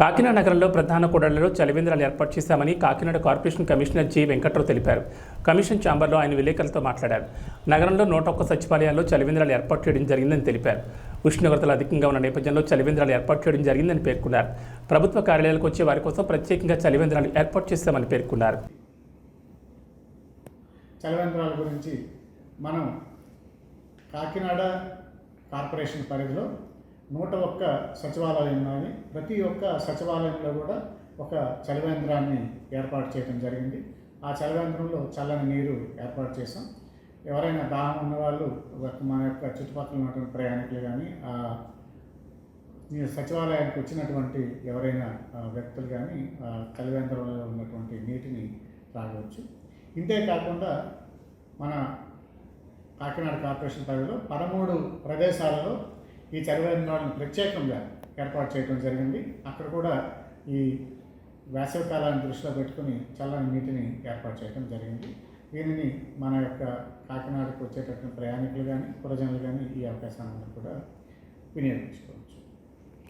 కాకినాడ నగరంలో ప్రధాన కూడళ్ళలో చలివేంద్రాలు ఏర్పాటు చేశామని Kakinada corporation commissioner G Venkatrao తెలిపారు. కమిషన్ ఛాంబర్లో ఆయన విలేకరులతో మాట్లాడారు. నగరంలో నూట ఒక్క సచివాలయాల్లో చలివేంద్రాలు ఏర్పాటు చేయడం జరిగిందని తెలిపారు. ఉష్ణోగ్రతలు అధికంగా ఉన్న నేపథ్యంలో చలివేంద్రాలు ఏర్పాటు చేయడం జరిగిందని పేర్కొన్నారు. ప్రభుత్వ కార్యాలయాలకు వచ్చే వారి కోసం ప్రత్యేకంగా చలివేంద్రాలు ఏర్పాటు చేశామని పేర్కొన్నారు. గురించి మనం కాకినాడ కార్పొరేషన్ పరిధిలో నూట ఒక్క సచివాలయం కానీ ప్రతి ఒక్క సచివాలయంలో కూడా ఒక చలివేంద్రాన్ని ఏర్పాటు చేయడం జరిగింది. ఆ చలివేంద్రంలో చల్లని నీరు ఏర్పాటు చేసాం ఎవరైనా దాహం ఉన్నవాళ్ళు మన యొక్క చుట్టుపక్కల ఉన్నటువంటి ప్రయాణికులు కానీ ఆ సచివాలయానికి వచ్చినటువంటి ఎవరైనా వ్యక్తులు కానీ ఆ చలివేంద్రంలో ఉన్నటువంటి నీటిని తాగవచ్చు. ఇంతే కాకుండా మన కాకినాడ కార్పొరేషన్ పరిధిలో పదమూడు ప్రదేశాలలో ఈ చలివేంద్రాలను ప్రత్యేకంగా ఏర్పాటు చేయడం జరిగింది. అక్కడ కూడా ఈ వేసవి కాలాన్ని దృష్టిలో పెట్టుకుని చల్లని నీటిని ఏర్పాటు చేయడం జరిగింది. దీనిని మన యొక్క కాకినాడకు వచ్చేటటువంటి ప్రయాణికులు కానీ ప్రజలు కానీ ఈ అవకాశాన్ని కూడా వినియోగించుకోవచ్చు